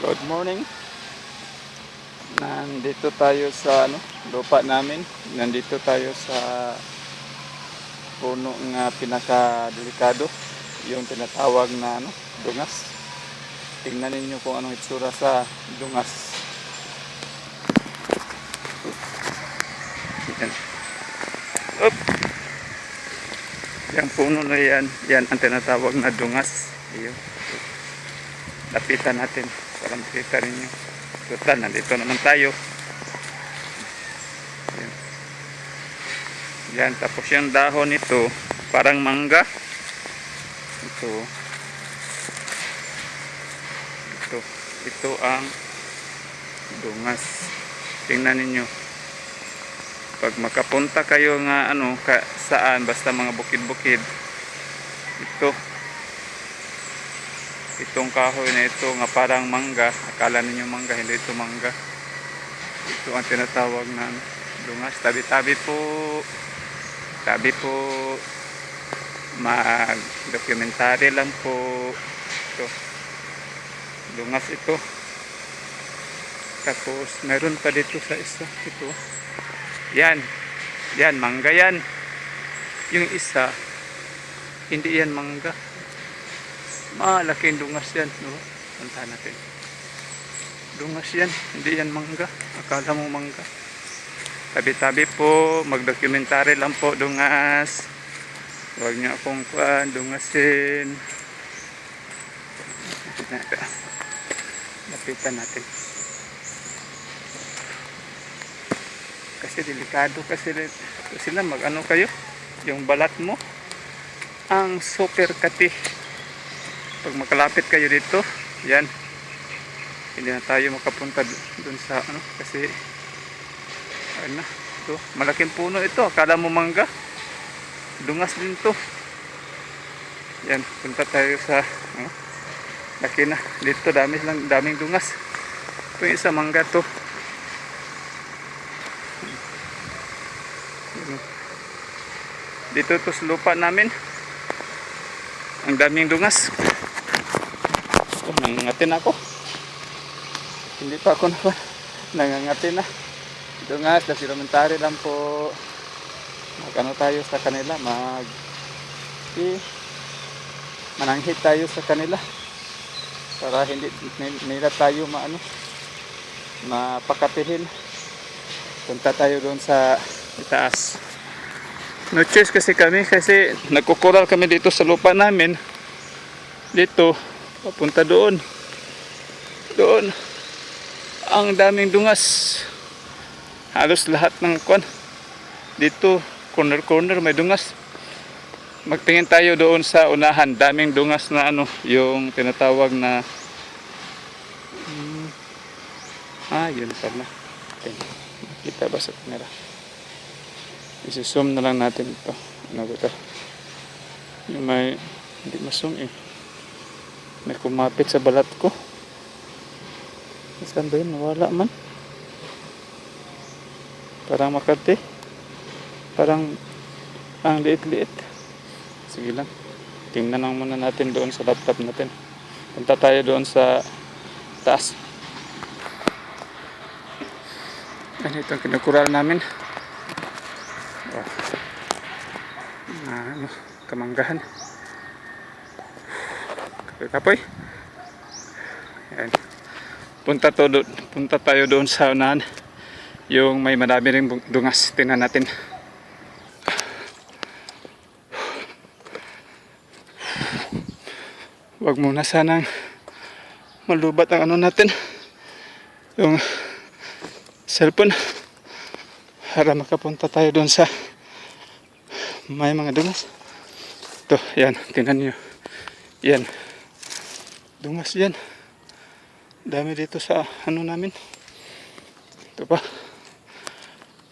Good morning. Nandito tayo sa ano, lupa namin. Nandito tayo sa puno nga pinaka-delikado. Yung tinatawag na ano, dungas. Tingnan ninyo kung anong itsura sa dungas. Yan. Up. Yung puno na yan, yan ang tinatawag na dungas. Ayun. Lapitan natin para makita ninyo. Total, nandito naman tayo. Yan. Yan, tapos yung dahon nito, parang mangga. Ito. Ito. Ito ang dungas. Tingnan ninyo. Pag makapunta kayo nga ano, ka, saan, basta mga bukid-bukid, ito, itong kahoy na ito nga parang mangga. Akala ninyo mangga hindi ito mangga. Ito ang tinatawag na ano, dungas tabi tabi po. Tabi po. Mag documentary lang po. Ito. Dungas ito. Tapos meron pa dito sa isa. Ito. Yan. Yan mangga yan. Yung isa hindi yan mangga Malaking dungas yan. No? Punta natin. Dungas yan. Hindi yan mangga. Akala mo mangga. Tabi-tabi po. Mag-documentary lang po dungas. Huwag niyo akong kuhan. Dungasin. Lapitan natin. Kasi delikado kasi na mag ano kayo yung balat mo ang super kati pag makalapit kayo dito yan. Hindi na tayo makapunta dun sa ano kasi na ito malaking puno ito. Akala mo mangga. Dungas din to. Yan punta tayo sa ano laki na. Dito dami lang daming dungas. Ito yung isa mangga to. Dito to sa lupa namin. Ang daming dungas nangangatin ako. Hindi pa ako na nangangatin na. Dungas, na silamentary lang po. Magano tayo sa kanila, mag i mananghit tayo sa kanila para hindi ni- nila tayo maano mapakatihin punta tayo doon sa itaas no choice kasi kami kasi nagkukural kami dito sa lupa namin dito papunta doon. Doon. Ang daming dungas. Halos lahat ng kwan. Dito corner corner may dungas. Magtingin tayo doon sa unahan. Daming dungas na ano yung tinatawag na Hmm. ah yun pala. Tingnan. kita ba sa camera? Isi-zoom na lang natin ito. Ano ba ito? Yung may hindi ma-zoom eh may kumapit sa balat ko. Saan ba yun? Nawala man. Parang makati. Parang ang liit-liit. Sige lang. Tingnan lang muna natin doon sa laptop natin. Punta tayo doon sa taas. Ganito ang kinukural namin. Oh. Ah, ano, kamanggahan. Kapoy. Yan. Punta to do, punta tayo doon sa unahan. Yung may madami ring dungas. Tingnan natin. Wag muna sanang malubat ang ano natin. Yung cellphone. Para makapunta tayo doon sa may mga dungas. Ito, yan. Tingnan nyo. Yan. Dungas yan. Dami dito sa ano namin. Ito pa.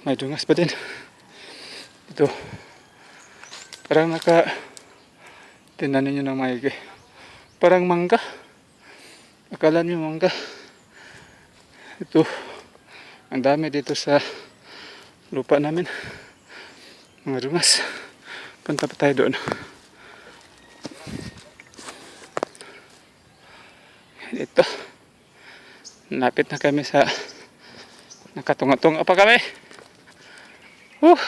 May dungas pa din. Ito. Parang naka Tingnan ninyo ng maigi. Parang mangga. Akala nyo mangga. Ito. Ang dami dito sa lupa namin. Mga dungas. Punta pa tayo doon. Ito. Napit na kami sa nakatunga-tunga pa kami. Uh,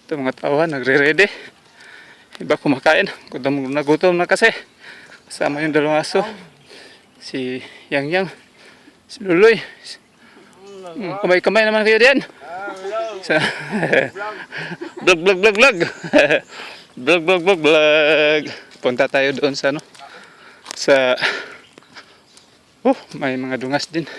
ito mga tawa nagre-ready. Iba kumakain. Gutom na gutom na kasi. Kasama yung dalawang aso. Si Yang Yang. Si Luloy. Hmm, Kamay-kamay naman kayo diyan. Sa vlog vlog vlog. vlog vlog vlog vlog. Punta tayo doon sa ano. Sa Oh, may mga dungas din.